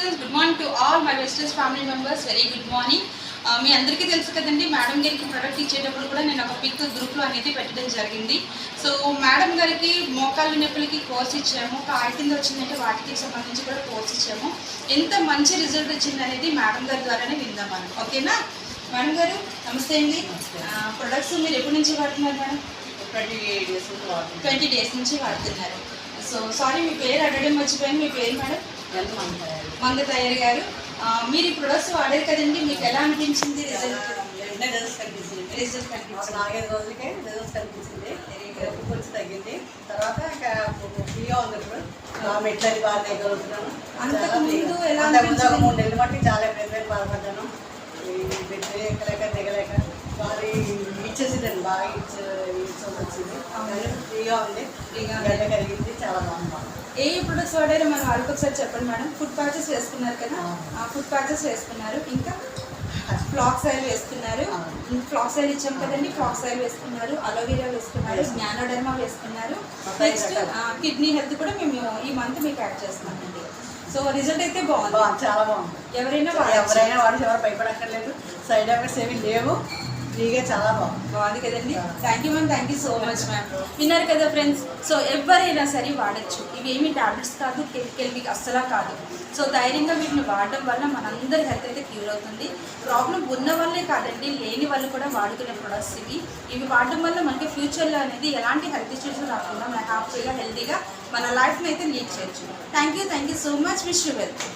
Westers good morning to all my westers family members very good morning మీ అందరికీ తెలుసు కదండి madam గారికి product ఇచ్చేటప్పుడు కూడా నేను ఒక పిక్ గ్రూప్లో అనేది పెట్టడం జరిగింది. సో మేడం గారికి మోకాళ్ళ నొప్పులకి కోర్స్ ఇచ్చాము కాయ కింద వచ్చిందంటే వాటికి సంబంధించి కూడా కోర్స్ ఇచ్చాము. ఎంత మంచి రిజల్ట్ వచ్చింది అనేది మేడం గారి ద్వారానే విందాం మనం. ఓకేనా మేడం గారు నమస్తే అండి. ప్రొడక్ట్స్ మీరు ఎప్పటి నుంచి వాడుతున్నారు మేడం ట్వంటీ డేస్ నుంచి వాడుతుంది ట్వంటీ డేస్ నుంచి వాడుతున్నారు. సో సారీ మీ పేరు అడగడం మర్చిపోయాను. మీ పేరు మేడం మంది తయారు గారు. మీరు ఈ ప్రొడక్ట్స్ వాడారు కదండి మీకు ఎలా అనిపించింది రిజల్ట్ రిజల్ట్స్ కనిపించింది. రిజల్ట్ కనిపించింది. నాలుగైదు రోజులకే రిజల్ట్స్ కనిపించింది. నొప్పి కొంచెం తగ్గింది. తర్వాత ఫ్రీగా ఉంది ఇప్పుడు ఆ మెట్లది బాగా దిగలుగుతున్నాను అంతకు ముందు ఎలా? మూడు నెలలు బట్టి చాలా ఇబ్బంది బాధపడ్డాను. ఈ మెట్లు ఎక్కలేక దిగలేక. బాగా ఇచ్చేసిందండి బాగా ఇచ్చ ఇచ్చేసి వచ్చింది. ఫ్రీగా ఉంది. ఫ్రీగా కలిగింది బాగుంది ఏ ప్రొడక్ట్స్ వాడారో మన వాళ్ళకి ఒకసారి చెప్పండి మేడం. ఫుడ్ ప్యాచెస్ వేసుకున్నారు కదా. ఫుడ్ ప్యాచెస్ వేసుకున్నారు. ఇంకా ఫ్లాక్స్ ఆయిల్ వేసుకున్నారు. ఫ్లాక్స్ ఆయిల్ ఇచ్చాం కదండి. ఫ్లాక్స్ ఆయిల్ వేసుకున్నారు. అలోవెరా వేసుకున్నారు. వేసుకున్నాం. జ్ఞానోడర్మా వేసుకున్నారు. నెక్స్ట్. కిడ్నీ హెల్త్ కూడా మేము ఈ మంత్ మీకు యాడ్ చేస్తున్నామండి సో రిజల్ట్ అయితే బాగుంది. చాలా బాగుంది. ఎవరైనా. ఎవరైనా వాడి ఎవరు భయపడక్కర్లేదు. సైడ్ ఎఫెక్ట్స్ ఏమి లేవు. ఫ్రీగా చాలా బాగుంది. బాగుంది కదండి. Thank you ma'am thank you so much ma'am విన్నారు కదా ఫ్రెండ్స్ సో ఎవరైనా సరే వాడచ్చు. ఇవేమి టాబ్లెట్స్ కాదు కెమికల్వి అస్సలా కాదు. సో ధైర్యంగా వీటిని వాడడం వల్ల మనందరి హెల్త్ అయితే క్యూర్ అవుతుంది. ప్రాబ్లం ఉన్న వాళ్ళే కాదండి లేని వాళ్ళు కూడా వాడుకునే ప్రొడక్ట్స్ ఇవి. ఇవి వాడడం వల్ల మనకి ఫ్యూచర్లో అనేది ఎలాంటి హెల్త్ ఇష్యూస్ రాకుండా మన హ్యాపీగా హెల్తీగా మన లైఫ్ని అయితే లీడ్ చేయొచ్చు. Thank you thank you so much wish you welcome